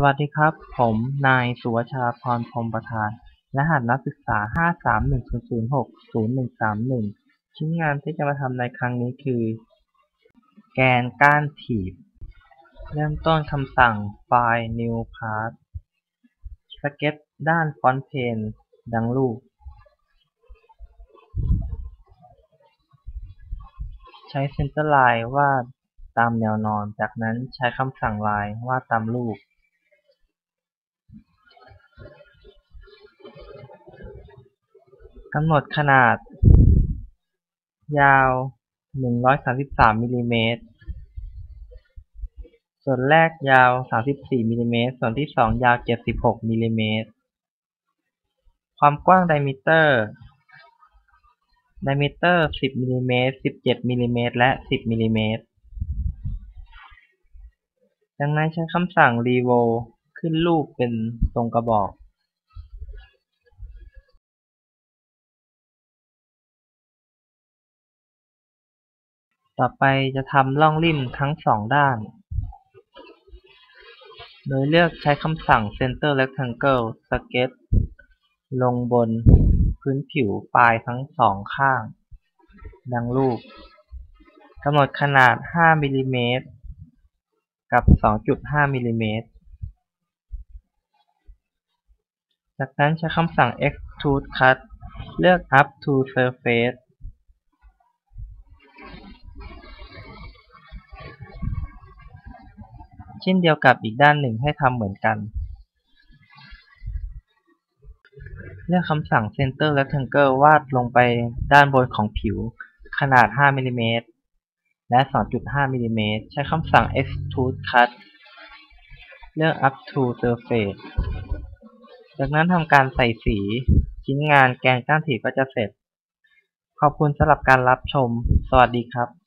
สวัสดีครับ ผมนายสุวชาพรพรมประธาน รหัสนักศึกษา 53100603131 ชิ้นงานที่จะมาทำในครั้งนี้คือ แกนก้านถีบ เริ่มต้นคำสั่งไฟล์ new path สเก็ตด้านฟอนต์เพนดังรูป ใช้เซนเตอร์ไลน์วาดตามแนวนอน จากนั้นใช้คำสั่งไลน์วาดตามรูปำหนดขนาด ยาว 133มิลลิเมตร ส่วนแรกยาว 34มิลลิเมตร ส่วนที่สองยาว 76มิลลิเมตร ความกว้างไดมิเตอร์ไดมิเตอร์ 10มิลลิเมตร 17มิลลิเมตร และ 10มิลลิเมตร ดังนั้นใช้คำสั่ง revo ขึ้นรูปเป็นทรงกระบอก ต่อไปจะทำร่องริ่มทั้งสองด้าน โดยเลือกใช้คำสั่ง center rectangle sketch ลงบนพื้นผิวปลายทั้งสองข้าง ดังรูปกำหนดขนาด 5มิลลิเมตรกับ 2.5มิลลิเมตรจากนั้นใช้คำสั่ง extrude cut เลือก up to surface เช่นเดียวกับอีกด้านหนึ่งให้ทำเหมือนกัน เลือกคำสั่ง center rectangle วาดลงไปด้านบนของผิว ขนาด 5มิลลิเมตรและ 2.5มิลลิเมตรใช้คำสั่ง extrude cut เลือก up to surface จากนั้นทำการใส่สี ชิ้นงานแกนก้านถีก็จะเสร็จ ขอบคุณสำหรับการรับชม สวัสดีครับ